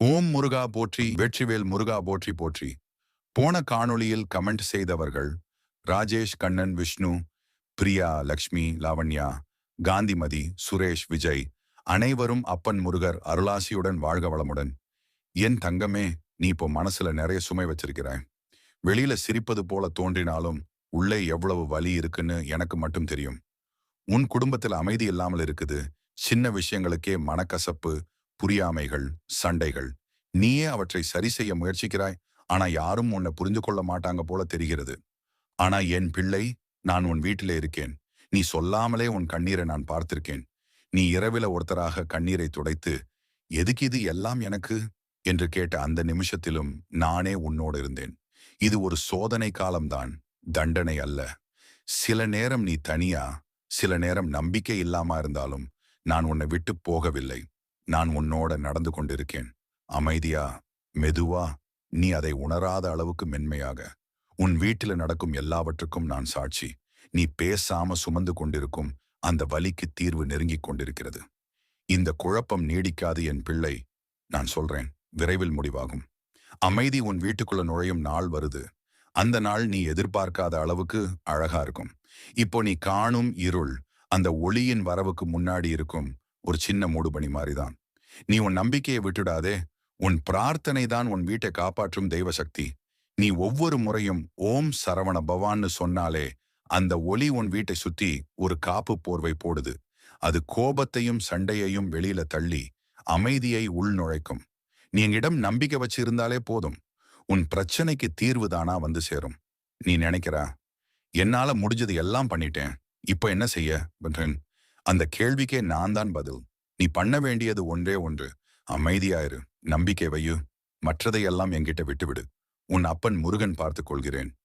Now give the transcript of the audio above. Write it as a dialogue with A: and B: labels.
A: ஓம் முருகா போற்றி வெற்றிவேல் முருகா போற்றி போற்றி. போன காணொளியில் கமெண்ட் செய்தவர்கள் ராஜேஷ் கண்ணன் விஷ்ணு பிரியா லக்ஷ்மி லாவண்யா காந்திமதி சுரேஷ் விஜய் அனைவரும் அப்பன் முருகர் அருளாசியுடன் வாழ்க வளமுடன். என் தங்கமே நீ இப்போ மனசுல நிறைய சுமை வச்சிருக்கிற வெளியில சிரிப்பது போல தோன்றினாலும் உள்ளே எவ்வளவு வலி இருக்குன்னு எனக்கு மட்டும் தெரியும். உன் குடும்பத்தில் அமைதி இல்லாமல் இருக்குது. சின்ன விஷயங்களுக்கே மனக்கசப்பு புரியாமைகள் சண்டைகள். நீயே அவற்றை சரி செய்ய முயற்சிக்கிறாய். ஆனா யாரும் உன்னை புரிந்து கொள்ள மாட்டாங்க போல தெரிகிறது. ஆனா என் பிள்ளை நான் உன் வீட்டிலே இருக்கேன். நீ சொல்லாமலே உன் கண்ணீரை நான் பார்த்திருக்கேன். நீ இரவில ஒருத்தராக கண்ணீரை துடைத்து எதுக்கு இது எல்லாம் எனக்கு? என்று கேட்ட அந்த நிமிஷத்திலும் நானே உன்னோடு இருந்தேன். இது ஒரு சோதனை காலம்தான். தண்டனை அல்ல. சில நேரம் நீ தனியா சில நேரம் நம்பிக்கை இல்லாம இருந்தாலும் நான் உன்னை விட்டு போகவில்லை. நான் உன்னோட நடந்து கொண்டிருக்கேன். அமைதியா மெதுவா நீ அதை உணராத அளவுக்கு மென்மையாக. உன் வீட்டில நடக்கும் எல்லாவற்றுக்கும் நான் சாட்சி. நீ பேசாம சுமந்து கொண்டிருக்கும் அந்த வலிக்கு தீர்வு நெருங்கிக் கொண்டிருக்கிறது. இந்த குழப்பம் நீடிக்காது என் பிள்ளை நான் சொல்றேன் விரைவில் முடிவாகும். அமைதி உன் வீட்டுக்குள்ள நுழையும் நாள் வருது. அந்த நாள் நீ எதிர்பார்க்காத அளவுக்கு அழகா இருக்கும். இப்போ நீ காணும் இருள் அந்த ஒளியின் வரவுக்கு முன்னாடி இருக்கும் ஒரு சின்ன மூடுபணி மாதிரிதான் நீ உன் நம்பிக்கையை விட்டுடாதே. உன் பிரார்த்தனை தான் உன் வீட்டை காப்பாற்றும் தெய்வ சக்தி நீ ஒவ்வொரு முறையும் ஓம் சரவண பவான்னு சொன்னாலே அந்த ஒளி உன் வீட்டை சுத்தி ஒரு காப்பு போர்வை போடுது. அது கோபத்தையும் சண்டையையும் வெளியில தள்ளி அமைதியை உள்நுழைக்கும் நீ எங்கிடம் நம்பிக்கை வச்சிருந்தாலே போதும். உன் பிரச்சனைக்கு தீர்வு தானா வந்து சேரும். நீ நினைக்கிறா என்னால முடிஞ்சது எல்லாம் பண்ணிட்டேன். இப்ப என்ன செய்ய? பண்றேன் அந்த கேள்விக்கே நான் தான் பதில். நீ பண்ண வேண்டியது ஒன்றே ஒன்று. அமைதியாயிரு நம்பிக்கை வையு. மற்றதையெல்லாம் என்கிட்ட விட்டுவிடு. உன் அப்பன் முருகன் பார்த்துக் கொள்கிறேன்.